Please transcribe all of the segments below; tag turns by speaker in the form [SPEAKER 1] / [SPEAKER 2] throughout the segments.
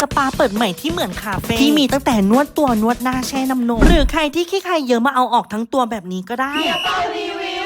[SPEAKER 1] สปาเปิดใหม่ที่เหมือนคาเฟ่ที่มีตั้งแต่นวดตัวนวดหน้าแช่น้ำนม หรือใครที่ขี้ใครเยอะมาเอาออกทั้งตัวแบบนี้ก็ได้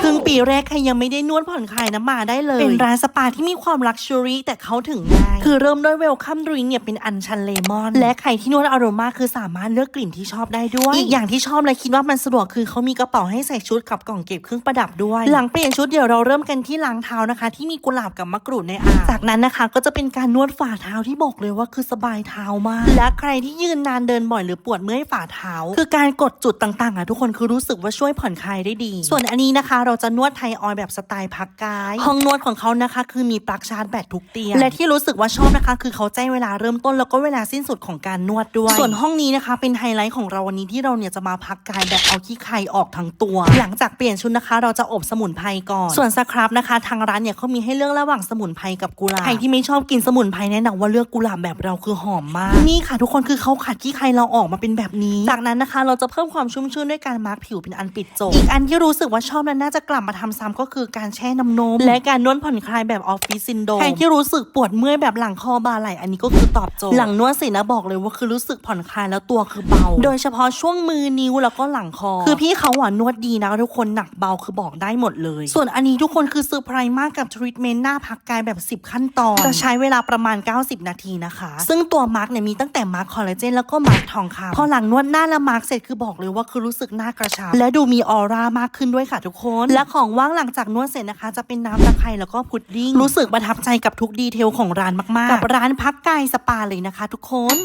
[SPEAKER 1] ครึ่งปีแรกใครยังไม่ได้นวดผ่อนคลายน้ำมาได้เลย เป็นร้านสปาที่มีความลักชัวรี่แต่เขาถึงง่ายคือเริ่มด้วยเวลคัมดริงเนี่ยเป็นอัญชันเลมอน และใครที่นวดอโรมาคือสามารถเลือกกลิ่นที่ชอบได้ด้วย อีกอย่างที่ชอบและคิดว่ามันสะดวกคือเขามีกระเป๋าให้ใส่ชุดกับกล่องเก็บเครื่องประดับด้วย หลังเปลี่ยนชุดเดี๋ยวเราเริ่มกันที่ล้างเท้านะคะ ที่มีกุหลาบกับมะกรูดในอ่างจากนั้นนะคะ ก็จะเป็นการนวดฝ่าเท้าที่บอกเลยว่าคือสบายเท้ามาก และใครที่ยืนนานเดินบ่อยหรือปวดเมื่อยฝ่าเท้า คือการกดจุดต่างๆอะทุกคนคือรู้สึกว่าช่วยผ่อนคลายได้ดี ส่วนอันนี้นะคะเราจะนวดไทยออยล์แบบสไตล์พักกาย ห้องนวดของเขานะคะ คือมีปลั๊กชาร์จแบตทุกเตียง และที่รู้สึกว่าชอบนะคะ คือเขาแจ้งเวลาเริ่มต้นแล้วก็เวลาสิ้นสุดของการนวดด้วย ส่วนห้องนี้นะคะ เป็นไฮไลท์ของเราวันนี้ที่เราเนี่ยจะมาพักกายแบบเอาขี้ไครออกทั้งตัว หลังจากเปลี่ยนชุดนะคะ เราจะอบสมุนไพรก่อน ส่วนสครับนะคะ ทางร้านเนี่ยเขามีให้เลือกระหว่างสมุนไพรกับกุหลาบใครที่ไม่ชอบกินสมุนไพรแนะนำว่าเลือกกุหลาบแบบเราคือหอมมากนี่ค่ะ ทุกคนคือเขาขัดขี้ไครเราออกมาเป็นแบบนี้ จากนั้นนะคะ เราจะเพิ่มความชุ่มชื่นด้วยการมาร์กผิวเป็นอันปิดจบอีกอันที่รู้สึกว่าชอบและน่าจะกลับมาทำซ้ำก็คือการแช่น้ำนม และการนวดผ่อนคลายแบบออฟฟิศซินโดรมใครที่รู้สึกปวดเมื่อยแบบหลังคอบ่าไหล่อันนี้ก็คือตอบโจทย์หลังนวดเสร็จนะบอกเลยว่าคือรู้สึกผ่อนคลายแล้วตัวคือเบา โดยเฉพาะช่วงมือนิ้วแล้วก็หลังคอ คือพี่เขาหวานนวดดีนะทุกคนหนักเบาคือบอกได้หมดเลย ส่วนอันนี้ทุกคนคือเซอร์ไพรส์มากกับทรีทเมนต์หน้าพักกายแบบ 10 ขั้นตอนจะใช้เวลาประมาณ 90 นาทีนะคะ ซึ่งตัวมาร์กเนี่ยมีตั้งแต่มาร์กคอลลาเจนแล้วก็มาร์กทองคำพอหลังนวดหน้าและมาร์กเสร็จคือบอกเลยว่าคือรู้สึกหน้ากระชับและดูมีออร่ามากขึ้นด้วยค่ะทุกคนและของว่างหลังจากนวดเสร็จนะคะ จะเป็นน้ำตะไคร้แล้วก็พุดดิ้งรู้สึกประทับใจกับทุกดีเทลของร้านมากๆกับร้านพักกายสปาเลยนะคะ ทุกคน